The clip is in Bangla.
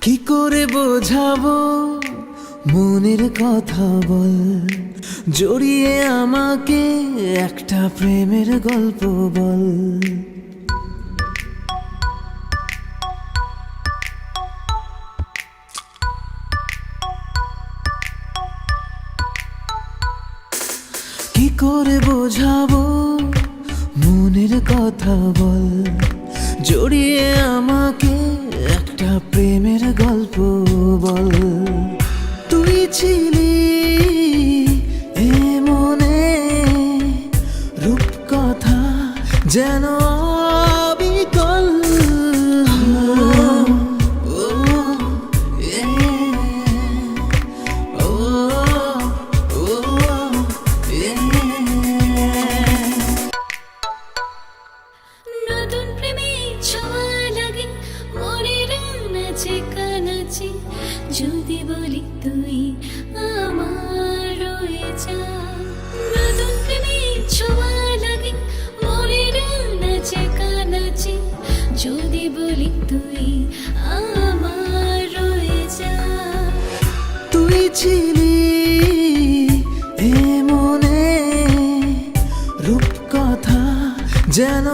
কি করে বোঝাবো? মনের কথা বল। জড়িয়ে আমাকে একটা প্রেমের গল্প বল। কি করে বোঝাবো? মনের কথা বল। জড়িয়ে আমাকে একটা প্রেমের গল্প বল। তুই ছিলি এ মনে রূপ কথা যেন যদি বলি তুই আমার রয়ে যা। নতুন প্রেমে ছোঁয়া লাগে, মনের যদি বলি তুই আমার রয়ে তুই ছিলি এ মনে রূপ কথা যেন